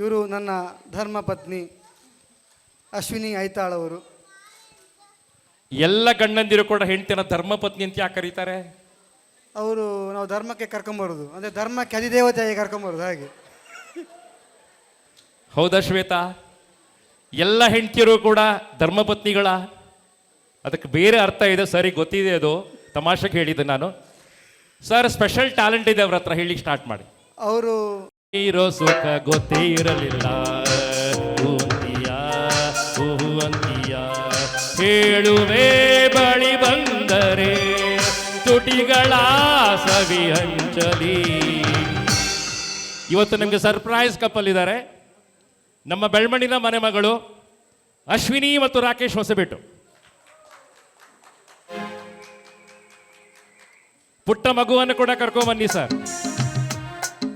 ಇವರು ನನ್ನ ಧರ್ಮಪತ್ನಿ ಅಶ್ವಿನಿ ಐತಾಳ್ ಅವರು ಎಲ್ಲ ಗಂಡಂದಿರು ಕೂಡ ಹೆಂಡತಿನ ಧರ್ಮಪತ್ನಿ ಅಂತ ಯಾಕೆ ಕರೀತಾರೆ? ಅವರು ನಾವು ಧರ್ಮಕ್ಕೆ ಕರ್ಕೊಂಬರೋದು ಅಂದರೆ ಧರ್ಮಕ್ಕೆ ಅಧಿದೇವತೆಯಾಗಿ ಕರ್ಕೊಂಬರೋದು ಹಾಗೆ. ಹೌದಾ ಶ್ವೇತಾ? ಎಲ್ಲ ಹೆಂಡತಿಯರು ಕೂಡ ಧರ್ಮಪತ್ನಿಗಳ ಅದಕ್ಕೆ ಬೇರೆ ಅರ್ಥ ಇದೆ ಸರಿ ಗೊತ್ತಿದೆ ಅದು. ತಮಾಷೆಗೆ ಹೇಳಿದ್ದೆ ನಾನು. ಸರ್ ಸ್ಪೆಷಲ್ ಟ್ಯಾಲೆಂಟ್ ಇದೆ ಅವ್ರ ಹತ್ರ ಹೇಳಿ ಸ್ಟಾರ್ಟ್ ಮಾಡಿ. ಅವರು ಇರೋ ಸುಖ ಗೊತ್ತೇ ಇರಲಿಲ್ಲ ಹೂವಂತಿಯ ಹೂವಂತಿಯ. ಹೇಳುವೆ ಬಳಿ ಬಂದರೆ ತುಟಿಗಳ ಸವಿ ಹಂಚಲಿ. ಇವತ್ತು ನಮಗೆ ಸರ್ಪ್ರೈಸ್ ಕಪ್ಪಲ್ ಇದ್ದಾರೆ ನಮ್ಮ ಬೆಳ್ಮಣ್ಣಿನ ಮನೆ ಮಗಳು ಅಶ್ವಿನಿ ಮತ್ತು ರಾಕೇಶ್ ಹೊಸಬೇಟು ಪುಟ್ಟ ಮಗುವನ್ನು ಕೂಡ ಕರ್ಕೊಂಬನ್ನಿ ಸರ್.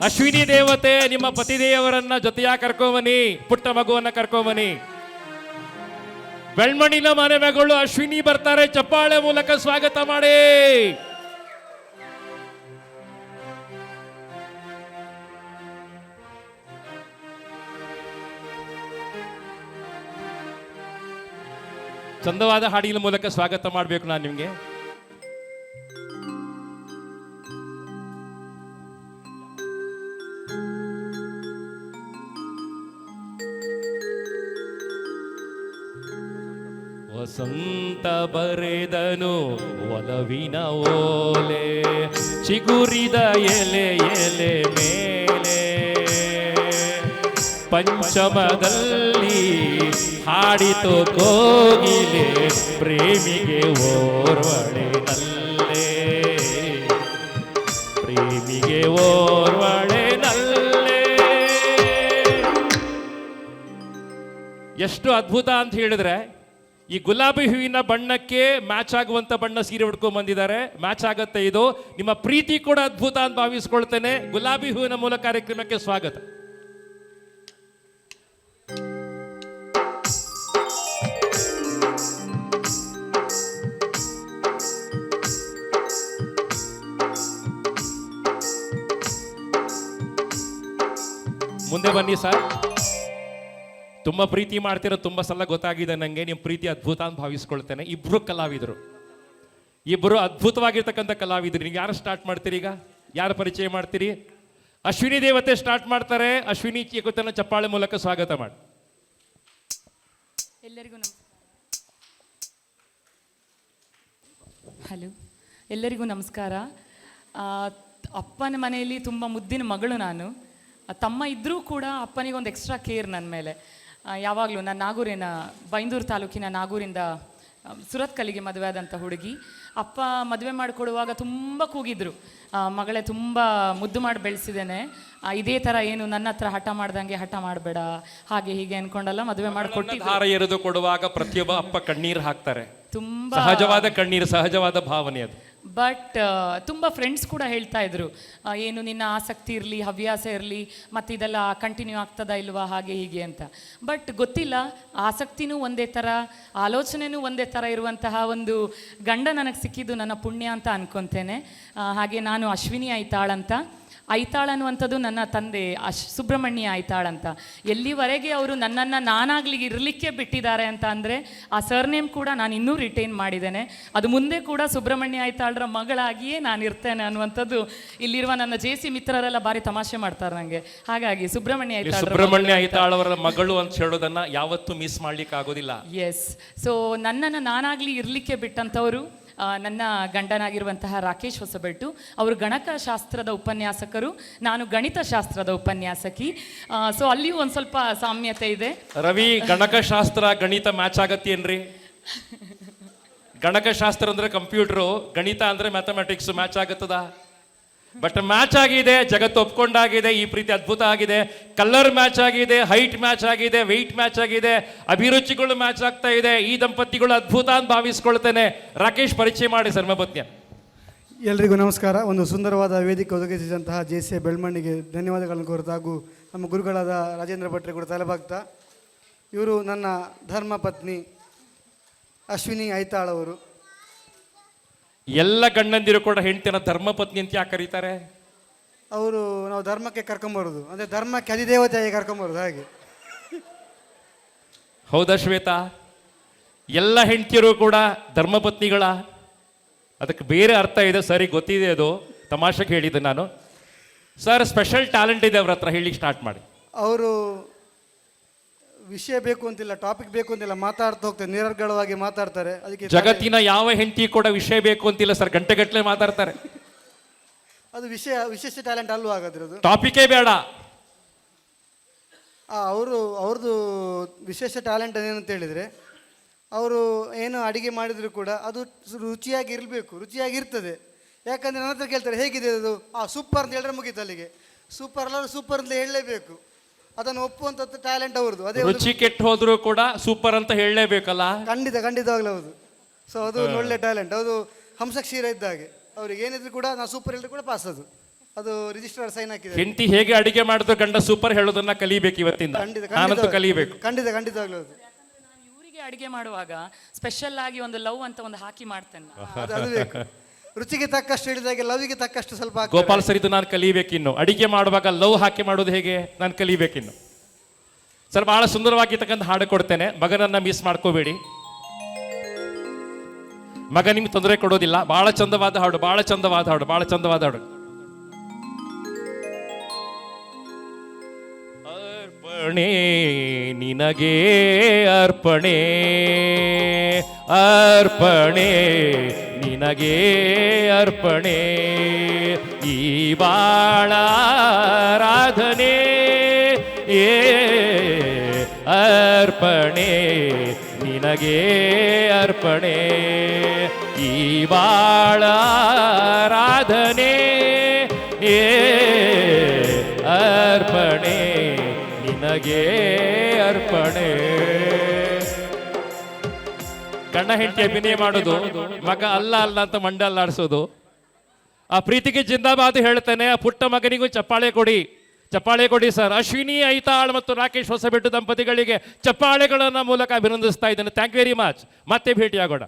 ಅಶ್ವಿನಿ ದೇವತೆ, ನಿಮ್ಮ ಪತಿದೇವರನ್ನ ಜೊತೆಯಾಗಿ ಕರ್ಕೊಂಬನಿ ಪುಟ್ಟ ಮಗುವನ್ನ ಕರ್ಕೊಂಬನಿ ಬೆಳ್ಮಣಿನ ಮನೆ ಮಗಳು ಅಶ್ವಿನಿ ಬರ್ತಾರೆ, ಚಪ್ಪಾಳೆ ಮೂಲಕ ಸ್ವಾಗತ ಮಾಡಿ. ಚಂದವಾದ ಹಾಡಿನ ಮೂಲಕ ಸ್ವಾಗತ ಮಾಡಬೇಕು ನಾನು ನಿಮಗೆ. ವಸಂತ ಬರೆದನು ಒಲವಿನ ಓಲೆ, ಚಿಗುರಿದ ಎಲೆ ಎಲೆ ಮೇಲೆ. ಪಂಚಮದಲ್ಲಿ ಹಾಡಿತು ಕೋಗಿಲೆ, ಪ್ರೇಮಿಗೆ ಓರ್ವಣೆ ಪ್ರೇಮಿಗೆ ಓರ್ವಣೆ ಎಷ್ಟು ಅದ್ಭುತ ಅಂತ ಹೇಳಿದ್ರೆ ಈ ಗುಲಾಬಿ ಹೂವಿನ ಬಣ್ಣಕ್ಕೆ ಮ್ಯಾಚ್ ಆಗುವಂತ ಬಣ್ಣ ಸೀರೆ ಉಟ್ಕೊಂಡ್ ಬಂದಿದ್ದಾರೆ. ಮ್ಯಾಚ್ ಆಗತ್ತೆ ಇದು. ನಿಮ್ಮ ಪ್ರೀತಿ ಕೂಡ ಅದ್ಭುತ ಅಂತ ಭಾವಿಸ್ಕೊಳ್ತೇನೆ. ಗುಲಾಬಿ ಹೂವಿನ ಮೂಲ ಕಾರ್ಯಕ್ರಮಕ್ಕೆ ಸ್ವಾಗತ. ಮುಂದೆ ಬನ್ನಿ ಸರ್. ತುಂಬಾ ಪ್ರೀತಿ ಮಾಡ್ತಿರೋ ತುಂಬ ಸಲ ಗೊತ್ತಾಗಿದೆ ನನಗೆ ನಿಮ್ಮ ಪ್ರೀತಿ ಅದ್ಭುತ ಅಂತ ಭಾವಿಸ್ಕೊಳ್ತೇನೆ. ಇಬ್ರು ಕಲಾವಿದರು. ಇಬ್ಬರು ಅದ್ಭುತವಾಗಿರ್ತಕ್ಕಂಥ ಕಲಾವಿದರು. ನೀವು ಯಾರು ಸ್ಟಾರ್ಟ್ ಮಾಡ್ತೀರಿ ಈಗ? ಯಾರು ಪರಿಚಯ ಮಾಡ್ತೀರಿ? ಅಶ್ವಿನಿ ದೇವತೆ ಸ್ಟಾರ್ಟ್ ಮಾಡ್ತಾರೆ. ಅಶ್ವಿನಿ ಚೇಕುತನ ಚಪ್ಪಾಳೆ ಮೂಲಕ ಸ್ವಾಗತ ಮಾಡಿ. ಎಲ್ಲರಿಗೂ ಹಲೋ. ಎಲ್ಲರಿಗೂ ನಮಸ್ಕಾರ. ಅಪ್ಪನ ಮನೆಯಲ್ಲಿ ತುಂಬ ಮುದ್ದಿನ ಮಗಳು ನಾನು. ತಮ್ಮ ಇದ್ದರೂ ಕೂಡ ಅಪ್ಪನಿಗೊಂದು ಎಕ್ಸ್ಟ್ರಾ ಕೇರ್ ನನ್ನ ಮೇಲೆ. ಯಾವಾಗಲೂ ನಾನು ನಾಗೂರಿನ ಬೈಂದೂರು ತಾಲೂಕಿನ ನಾಗೂರಿಂದ ಸುರತ್ಕಲ್ಲಿಗೆ ಮದುವೆ ಆದಂಥ ಹುಡುಗಿ. ಅಪ್ಪ ಮದುವೆ ಮಾಡಿಕೊಡುವಾಗ ತುಂಬ ಕೂಗಿದ್ರು. ಮಗಳೇ ತುಂಬ ಮುದ್ದು ಮಾಡಿ ಬೆಳೆಸಿದ್ದೇನೆ. ಇದೇ ಥರ ಏನು ನನ್ನ ಹತ್ರ ಹಠ ಮಾಡ್ದಂಗೆ ಹಠ ಮಾಡಬೇಡ ಹಾಗೆ ಹೀಗೆ ಅನ್ಕೊಂಡಲ್ಲ ಮದುವೆ ಮಾಡಿಕೊಟ್ಟು ಹಾರ ಎರೆದು ಕೊಡುವಾಗ ಪ್ರತಿಯೊಬ್ಬ ಅಪ್ಪ ಕಣ್ಣೀರು ಹಾಕ್ತಾರೆ. ತುಂಬ ಸಹಜವಾದ ಕಣ್ಣೀರು ಸಹಜವಾದ ಭಾವನೆ ಅದು. ಬಟ್ ತುಂಬ ಫ್ರೆಂಡ್ಸ್ ಕೂಡ ಹೇಳ್ತಾ ಇದ್ರು. ಏನು ನಿನ್ನ ಆಸಕ್ತಿ ಇರಲಿ, ಹವ್ಯಾಸ ಇರಲಿ, ಮತ್ತು ಇದೆಲ್ಲ ಕಂಟಿನ್ಯೂ ಆಗ್ತದಾ ಇಲ್ವಾ, ಹಾಗೆ ಹೀಗೆ ಅಂತ. ಬಟ್ ಗೊತ್ತಿಲ್ಲ, ಆಸಕ್ತಿನೂ ಒಂದೇ ಥರ ಆಲೋಚನೆನೂ ಒಂದೇ ಥರ ಇರುವಂತಹ ಒಂದು ಗಂಡ ನನಗೆ ಸಿಕ್ಕಿದ್ದು ನನ್ನ ಪುಣ್ಯ ಅಂತ ಅನ್ಕೊತೇನೆ. ಹಾಗೆ ನಾನು ಅಶ್ವಿನಿ ಅಂತ ಐತಾಳ್ ಅನ್ನುವಂಥದ್ದು ನನ್ನ ತಂದೆ ಅಶ್ ಸುಬ್ರಹ್ಮಣ್ಯ ಐತಾಳ್ ಅಂತ. ಎಲ್ಲಿವರೆಗೆ ಅವರು ನನ್ನನ್ನು ನಾನಾಗ್ಲಿ ಇರಲಿಕ್ಕೆ ಬಿಟ್ಟಿದ್ದಾರೆ ಅಂತ ಅಂದರೆ ಆ ಸರ್ನೇಮ್ ಕೂಡ ನಾನು ಇನ್ನೂ ರಿಟೈನ್ ಮಾಡಿದ್ದೇನೆ. ಅದು ಮುಂದೆ ಕೂಡ ಸುಬ್ರಹ್ಮಣ್ಯ ಐತಾಳ್ರ ಮಗಳಾಗಿಯೇ ನಾನು ಇರ್ತೇನೆ ಅನ್ನುವಂಥದ್ದು ಇಲ್ಲಿರುವ ನನ್ನ ಜೆ ಸಿ ಮಿತ್ರರೆಲ್ಲ ಭಾರಿ ತಮಾಷೆ ಮಾಡ್ತಾರೆ ನನಗೆ ಹಾಗಾಗಿ ಸುಬ್ರಹ್ಮಣ್ಯ ಐತಾಳ್ ಸುಬ್ರಹ್ಮಣ್ಯ ಐತಾಳವರ ಮಗಳು ಅಂತ ಹೇಳೋದನ್ನು ಯಾವತ್ತೂ ಮಿಸ್ ಮಾಡ್ಲಿಕ್ಕೆ ಆಗೋದಿಲ್ಲ ಎಸ್ ಸೊ ನನ್ನನ್ನು ನಾನಾಗ್ಲಿ ಇರಲಿಕ್ಕೆ ಬಿಟ್ಟಂಥವರು ನನ್ನ ಗಂಡನಾಗಿರುವಂತಹ ರಾಕೇಶ್ ಹೊಸಬೆಟ್ಟು ಅವರು ಗಣಕಶಾಸ್ತ್ರದ ಉಪನ್ಯಾಸಕರು, ನಾನು ಗಣಿತಶಾಸ್ತ್ರದ ಉಪನ್ಯಾಸಕಿ. ಸೊ ಅಲ್ಲಿಯೂ ಒಂದು ಸ್ವಲ್ಪ ಸಾಮ್ಯತೆ ಇದೆ. ರವಿ, ಗಣಕಶಾಸ್ತ್ರ, ಗಣಿತ ಮ್ಯಾಚ್ ಆಗತ್ತೇನ್ರಿ ಗಣಕಶಾಸ್ತ್ರ ಅಂದ್ರೆ ಕಂಪ್ಯೂಟರ್ ಗಣಿತ ಅಂದ್ರೆ ಮ್ಯಾಥಮೆಟಿಕ್ಸ್ ಮ್ಯಾಚ್ ಆಗತ್ತದ? ಬಟ್ ಮ್ಯಾಚ್ ಆಗಿದೆ, ಜಗತ್ತು ಒಪ್ಕೊಂಡಾಗಿದೆ, ಈ ಪ್ರೀತಿ ಅದ್ಭುತ ಆಗಿದೆ. ಕಲರ್ ಮ್ಯಾಚ್ ಆಗಿದೆ ಹೈಟ್ ಮ್ಯಾಚ್ ಆಗಿದೆ ವೆಯ್ಟ್ ಮ್ಯಾಚ್ ಆಗಿದೆ, ಅಭಿರುಚಿಗಳು ಮ್ಯಾಚ್ ಆಗ್ತಾ ಇದೆ, ಈ ದಂಪತಿಗಳು ಅದ್ಭುತ ಅಂತ ಭಾವಿಸ್ಕೊಳ್ತೇನೆ. ರಾಕೇಶ್, ಪರಿಚಯ ಮಾಡಿ ಸರ್ಮಪತ್ಯ ಎಲ್ರಿಗೂ ನಮಸ್ಕಾರ. ಒಂದು ಸುಂದರವಾದ ವೇದಿಕೆ ಒದಗಿಸಿದಂತಹ ಜೆ ಸಿ ಬೆಳ್ಮಣ್ಣಿಗೆ ಧನ್ಯವಾದಗಳನ್ನು ಕೋರುತ್ತಾ ಹಾಗೂ ನಮ್ಮ ಗುರುಗಳಾದ ರಾಜೇಂದ್ರ ಭಟ್ರೆ ಕೂಡ ತಲೆಬಾಗ್ತಾ. ಇವರು ನನ್ನ ಧರ್ಮ ಪತ್ನಿ ಅಶ್ವಿನಿ ಐತಾಳ್ ಅವರು. ಎಲ್ಲ ಗಂಡಂದಿರು ಕೂಡ ಹೆಂಡತಿನ ಧರ್ಮಪತ್ನಿ ಅಂತ ಯಾಕೆ ಕರೀತಾರೆ? ಅವರು ನಾವು ಧರ್ಮಕ್ಕೆ ಕರ್ಕೊಂಬರೋದು. ಅಂದರೆ ಧರ್ಮಕ್ಕೆ ಅಧಿದೇವತೆಯಾಗಿ ಕರ್ಕೊಂಬರೋದು ಹಾಗೆ. ಹೌದಾ ಶ್ವೇತಾ? ಎಲ್ಲ ಹೆಂಡತಿಯರು ಕೂಡ ಧರ್ಮಪತ್ನಿಗಳ? ಅದಕ್ಕೆ ಬೇರೆ ಅರ್ಥ ಇದೆ ಸರಿ ಗೊತ್ತಿದೆ ಅದು. ತಮಾಷೆಗೆ ಹೇಳಿದ್ದೆ ನಾನು. ಸರ್ ಸ್ಪೆಷಲ್ ಟ್ಯಾಲೆಂಟ್ ಇದೆ ಅವ್ರ ಹತ್ರ ಹೇಳಿ ಸ್ಟಾರ್ಟ್ ಮಾಡಿ. ಅವರು ವಿಷಯ ಬೇಕು ಅಂತಿಲ್ಲ ಟಾಪಿಕ್ ಬೇಕು ಅಂತಿಲ್ಲ ಮಾತಾಡ್ತಾ ಹೋಗ್ತಾರೆ ನಿರರ್ಗಳವಾಗಿ ಮಾತಾಡ್ತಾರೆ. ಅದಕ್ಕೆ ಜಗತ್ತಿನ ಯಾವ ಹೆಂಡತಿ ಕೂಡ ವಿಷಯ ಬೇಕು ಅಂತಿಲ್ಲ ಸರ್ ಗಂಟೆಗಟ್ಟಲೆ ಮಾತಾಡ್ತಾರೆ. ಅದು ವಿಷಯ ವಿಶೇಷ ಟ್ಯಾಲೆಂಟ್ ಅಲ್ವಾ ಹಾಗಾದ್ರೆ ಅದು ಟಾಪಿಕೇ ಬೇಡ. ಅವರು ಅವ್ರದ್ದು ವಿಶೇಷ ಟ್ಯಾಲೆಂಟ್ ಏನಂತ ಹೇಳಿದರೆ ಅವರು ಏನು ಅಡಿಗೆ ಮಾಡಿದರೂ ಕೂಡ ಅದು ರುಚಿಯಾಗಿ ಇರಬೇಕು ರುಚಿಯಾಗಿರ್ತದೆ ಯಾಕಂದರೆ ನನ್ನ ಹತ್ರ ಕೇಳ್ತಾರೆ ಹೇಗಿದೆ ಅದು? ಆ ಸೂಪರ್ ಅಂತ ಹೇಳಿದ್ರೆ ಮುಗೀತು ಅಲ್ಲಿಗೆ. ಸೂಪರ್ ಅಲ್ಲ ಸೂಪರ್ ಅಂತ ಹೇಳಲೇಬೇಕು. ಅದನ್ನು ಒಪ್ಪುವಂತ ಟ್ಯಾಲೆಂಟ್ ಅವ್ರದ್ದು. ಅದೇ ರುಚಿ ಕೆಟ್ಟು ಹೋದ್ರು ಕೂಡ ಸೂಪರ್ ಅಂತ ಹೇಳಲೇಬೇಕಲ್ಲ? ಖಂಡಿತ ಖಂಡಿತವಾಗ್ಲೂ ಹೌದು. ಸೊ ಅದು ಒಂದು ಒಳ್ಳೆ ಟ್ಯಾಲೆಂಟ್. ಅದು ಹಂಸಕ್ಷೀರ ಇದ್ದ ಹಾಗೆ ಅವ್ರಿಗೆ ಏನಿದ್ರು ಕೂಡ ನಾವು ಸೂಪರ್ ಹೇಳಿದ್ರು ಕೂಡ ಪಾಸ್ ಅದು. ಅದು ರಿಜಿಸ್ಟರ್ ಸೈನ್ ಹಾಕಿದೆ ಹೆಂಡತಿ ಹೇಗೆ ಅಡಿಗೆ ಮಾಡಿದ್ರು ಗಂಡ ಸೂಪರ್ ಹೇಳೋದನ್ನ ಕಲಿಬೇಕು ಇವತ್ತಿಂದ. ಖಂಡಿತ ನಾನಂತೂ ಕಲಿಬೇಕು. ಖಂಡಿತ ಖಂಡಿತವಾಗ್ಲೂ ಹೌದು. ನಾನು ಇವರಿಗೆ ಅಡಿಗೆ ಮಾಡುವಾಗ ಸ್ಪೆಷಲ್ ಆಗಿ ಒಂದು ಲವ್ ಅಂತ ಒಂದು ಹಾಕಿ ಮಾಡ್ತೇನೆ. ಅದು ಅದು ಬೇಕು. ರುಚಿಗೆ ತಕ್ಕಷ್ಟು ಹೇಳಿದಾಗೆ ಲವ್ಗೆ ತಕ್ಕಷ್ಟು ಸ್ವಲ್ಪ. ಗೋಪಾಲ್ ಸರ್, ಇದು ನಾನು ಕಲಿಬೇಕಿನ್ನು. ಅಡಿಗೆ ಮಾಡುವಾಗ ಲವ್ ಹಾಕಿ ಮಾಡೋದು ಹೇಗೆ? ನಾನು ಕಲಿಬೇಕಿನ್ನು. ಸರ್, ಬಹಳ ಸುಂದರವಾಗಿರ್ತಕ್ಕಂಥ ಹಾಡು ಕೊಡ್ತೇನೆ. ಮಗನನ್ನ ಮಿಸ್ ಮಾಡ್ಕೋಬೇಡಿ. ಮಗ ನಿಮ್ಗೆ ತೊಂದರೆ ಕೊಡೋದಿಲ್ಲ. ಬಹಳ ಚಂದವಾದ ಹಾಡು, ಬಹಳ ಚಂದವಾದ ಹಾಡು, ಬಹಳ ಚಂದವಾದ ಹಾಡು. ಅರ್ಪಣೆ ನಿನಗೆ, ಅರ್ಪಣೆ ಅರ್ಪಣೆ ನಿನಗೆ ಅರ್ಪಣೆ. ಈ ಬಾಳಾರಾಧನೆ ಏ ಅರ್ಪಣೆ ನಿನಗೆ ಅರ್ಪಣೆ. ಈ ಬಾಳಾರಾಧನೆ ಏ ಅರ್ಪಣೆ ನಿನಗೆ ಅರ್ಪಣೆ. ಗಂಡ ಹೆಂಡತಿ ಅಭಿನಯ ಮಾಡೋದು, ಮಗ ಅಲ್ಲ ಅಲ್ಲ ಅಂತ ಮಂಡ ಆಡಿಸೋದು. ಆ ಪ್ರೀತಿಗೆ ಜಿಂದಾಬಾದ್ ಹೇಳ್ತೇನೆ, ಆ ಪುಟ್ಟ ಮಗನಿಗೂ ಚಪ್ಪಾಳೆ ಕೊಡಿ. ಚಪ್ಪಾಳೆ ಕೊಡಿ ಸರ್. ಅಶ್ವಿನಿ, ಐತಾಳ್ ಮತ್ತು ರಾಕೇಶ್ ಹೊಸಬೆಟ್ಟು ದಂಪತಿಗಳಿಗೆ ಚಪ್ಪಾಳೆಗಳನ್ನ ಮೂಲಕ ಅಭಿನಂದಿಸ್ತಾ ಇದ್ದೇನೆ. ಥ್ಯಾಂಕ್ ವೆರಿ ಮಚ್ ಮತ್ತೆ ಭೇಟಿಯಾಗೋಣ.